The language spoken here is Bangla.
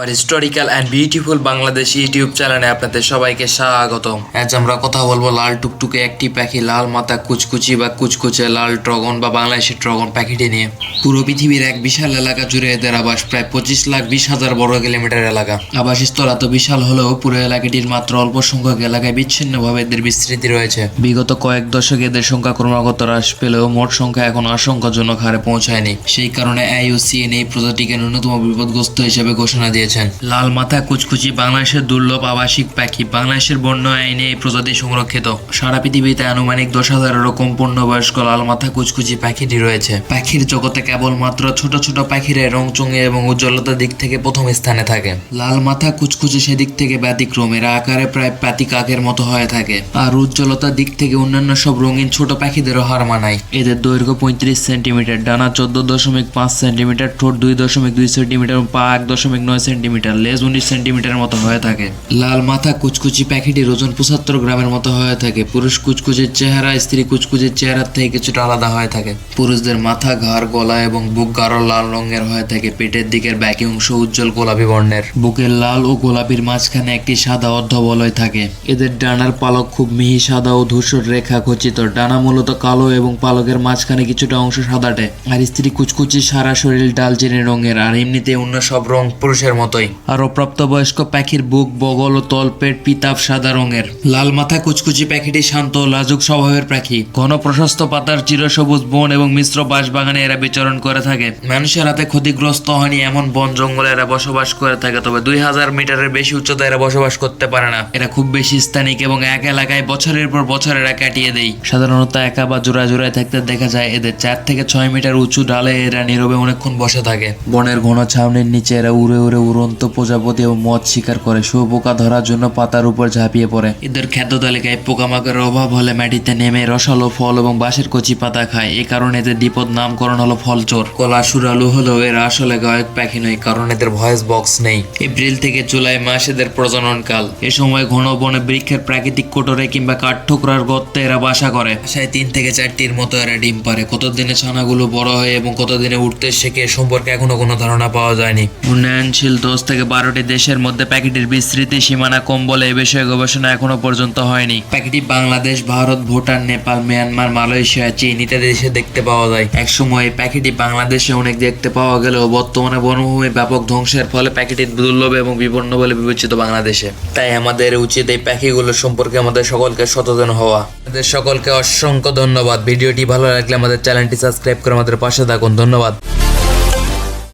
R historical and beautiful Bangladesh YouTube চ্যানেলে আপনাদের সবাইকে স্বাগত আজ আমরা কথা বলব লাল টুকটুকে একটি পাখি, লাল মাথা, কুচকুচি বা কুচকুচে লাল ড্রগন বা বাংলাদেশের ড্রগন পাখিটি নিয়ে। পুরো পৃথিবীর এক বিশাল এলাকা জুড়ে এদের আবাস, প্রায় পঁচিশ লাখ বিশ হাজার বর্গ কিলোমিটার এলাকা। আবাসস্থল এত বিশাল হলেও পুরো এলাকাটির মাত্র অল্প সংখ্যক এলাকায় বিচ্ছিন্নভাবে এদের বিস্তৃতি রয়েছে। বিগত কয়েক দশকে এদের সংখ্যা ক্রমাগত হ্রাস পেলেও মোট সংখ্যা এখন আশঙ্কাজনক হারে পৌঁছায়নি। সেই কারণে আইওসিএন এই প্রজাতিকে ন্যূনতম বিপদগ্রস্ত হিসেবে ঘোষণা দিয়েছেন। লাল মাথা কুচকুচি বাংলাদেশের দুর্লভ আবাসিক পাখি। বাংলাদেশের বন্য আইনে এই প্রজাতি সংরক্ষিত। সারা পৃথিবীতে আনুমানিক দশ হাজারেরও কম পূর্ণবয়স্ক লাল মাথা কুচকুচি পাখিটি রয়েছে। পাখির জগতে কেবলমাত্র ছোট ছোট পাখিরা রংচঙে এবং উজ্জ্বলতার দিক থেকে প্রথম স্থানে থাকে। লাল মাথা কুচকুচি সেদিক থেকে ব্যতিক্রম। এরা আকারে প্রায় পাতি কাকের মতো হয়ে থাকে। আর উজ্জ্বলতার দিক থেকে অন্যান্য সব রঙিন ছোট পাখিদেরও হার মানায়। এদের দৈর্ঘ্য পঁয়ত্রিশ সেন্টিমিটার, ডানা চোদ্দ দশমিক পাঁচ সেন্টিমিটার, ঠোঁট দুই দশমিক দুই সেন্টিমিটার পা এক দশমিক নয় সেন্টিমিটার। লেজ উনিশ সেন্টিমিটারের মতো হয়ে থাকে। লাল মাথা কুচকুচি পাখিটির ওজন পঁচাত্তর গ্রামের মতো হয়ে থাকে। পুরুষ কুচকুচির চেহারা, স্ত্রী কুচকুচির চেহারার থেকে কিছুটা আলাদা হয়ে থাকে। পুরুষদের মাথা, ঘাড়, গলা এবং বুক গাঢ় লাল রঙের হয়ে থাকে। পেটের দিকের বাকি অংশ উজ্জ্বল গোলাপি বর্ণের। বুকের লাল ও গোলাপির মাঝখানে একটি সাদা অর্ধবলয় থাকে। এদের ডানার পালক খুব মিহি সাদা ও ধূসর রেখা খচিত। ডানা মূলত কালো এবং পালকের মাঝখানে কিছুটা অংশ সাদাটে। আর স্ত্রী কুচকুচি সারা শরীর ডালচিনি রঙের, আর এমনিতে অন্য সব রং পুরুষের মতোই। আর প্রাপ্তবয়স্ক পাখির বুক, বগল ও তলপেট পিতাব সাদা রঙের। লাল মাথা কুচকুচি পাখিটি শান্ত লাজুক স্বভাবের পাখি। ঘন প্রশস্ত পাতার চিরসবুজ বন এবং মিশ্র বাঁশবাগানে এরা বিচরণ করে থাকে। মানুষের হাতে ক্ষতিগ্রস্ত হয়নি এমন বন জঙ্গলে এরা বসবাস করে থাকে, তবে দুই হাজার মিটারের বেশি উচ্চতায় এরা বসবাস করতে পারে না। এরা খুব বেশি স্থানিক এবং এক এলাকায় বছরের পর বছর এরা কাটিয়ে দেয়। সাধারণত একা বা জোড়া জোড়ায় থাকতে দেখা যায়, এদের চার থেকে ছয় মিটার উঁচু ডালে এরা নীরবে অনেকক্ষণ বসে থাকে। বনের ঘন ছাউনির নিচে এরা উড়ে উড়ে উড়ে উড়ন্ত প্রজাপতি এবং মদ শিকার করে। শুয়োপোকা ধরার জন্য পাতার উপর ঝাঁপিয়ে পড়ে। এদের খাদ্য তালিকায় পোকামাকড়ের অভাব হলে মাটিতে নেমে রসালো ফল এবং বাঁশের কচি পাতা খায়। এই কারণে এদের দ্বিপদ নামকরণ হলো ফলচোর কলা সুরালু হলেও এরা আসলে গায়ক পাখি নয়, কারণ এদের ভয়েস বক্স নেই। এপ্রিল থেকে জুলাই মাস এদের প্রজনন কাল এ সময় ঘন বনে বৃক্ষের প্রাকৃতিক কোটরে কিংবা কাঠ কাঠঠোকরার গর্তে এরা বাসা করে। বাসায় তিন থেকে চারটির মতো এরা ডিম পারে কতদিনে ছানাগুলো বড় হয় এবং কতদিনে উঠতে শেখে সম্পর্কে এখনও কোনো ধারণা পাওয়া যায়নি। উন্নয়নশীল দশ থেকে বারোটি দেশের মধ্যে প্যাকেটের বিস্তৃতি সীমানা কম বলে এ বিষয়ে গবেষণা এখনও পর্যন্ত হয়নি। প্যাকেটটি বাংলাদেশ, ভারত, ভুটান, নেপাল, মিয়ানমার, মালয়েশিয়া, চীন ইত্যাদি দেশে দেখতে পাওয়া যায়। একসময় এই প্যাকেটটি বাংলাদেশে অনেক দেখতে পাওয়া গেলেও বর্তমানে বনভূমি ব্যাপক ধ্বংসের ফলে প্যাকেটটি দুর্লভ এবং বিপন্ন বলে বিবেচিত বাংলাদেশে। তাই আমাদের উচিত এই পাখিগুলো সম্পর্কে আমাদের সকলকে সচেতন হওয়া। আমাদের সকলকে অসংখ্য ধন্যবাদ। ভিডিওটি ভালো লাগলে আমাদের চ্যানেলটি সাবস্ক্রাইব করে আমাদের পাশে থাকুন। ধন্যবাদ।